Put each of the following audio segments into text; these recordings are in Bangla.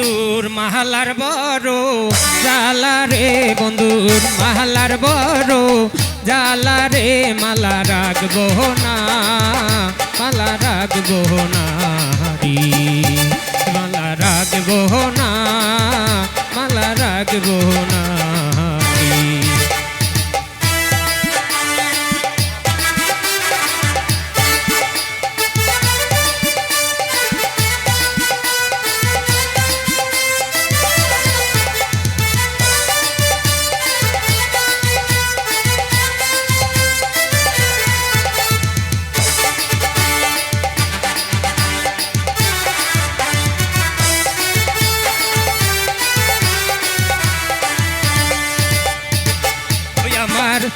মাহালার বড় জালা রে বন্ধুর মাহালার বড় জালা রে মালা রাখব না, মালা রাখব না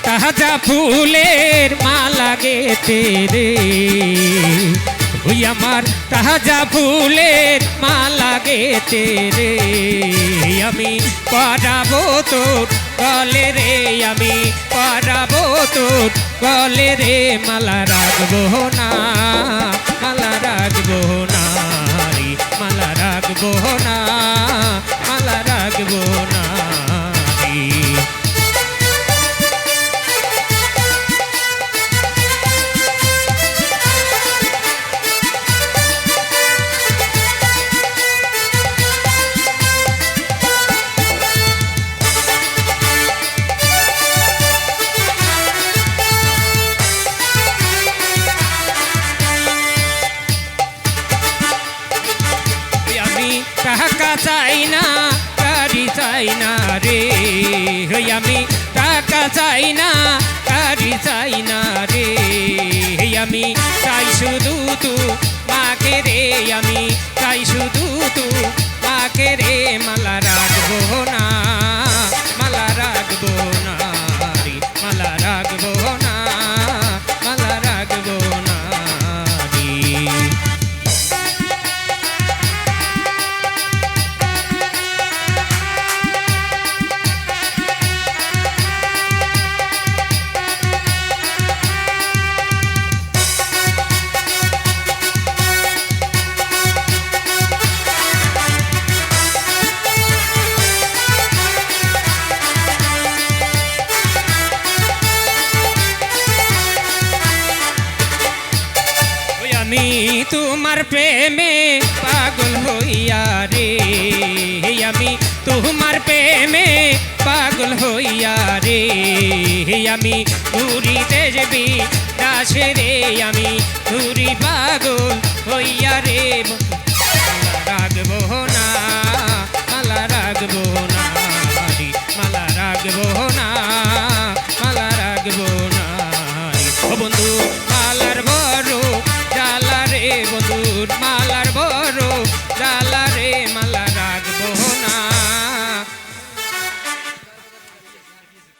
তাজা ফুলের মালা গেতে রে। ওই আমার তাজা ফুলের মালা গেতে রে। আমি পড়াবো তোর গলে রে, আমি পড়াবো তোর গলে রে। মালা রাখব না, মালা রাখব না মালা রাখব না, মালা রাখব না। টাকা চাই না গাড়ি চাই না রে। হই আমি টাকা চাই না গাড়ি চাই না রে। হই আমি চাই শুধু তু, মাকে রে আমি চাই শুধু তু, মাকে রে মালা তোমার প্রেমে পাগল হইয়া রে। আমি তোমার প্রেমে পাগল হইয়া রে। আমি ঘুরি দেবী দাসে রে, আমি ঘুরি পাগল হইয়া রে। রাগবো না, মালা রাগবো না মালা রাগবো না, মালা রাগবো না। বন্ধু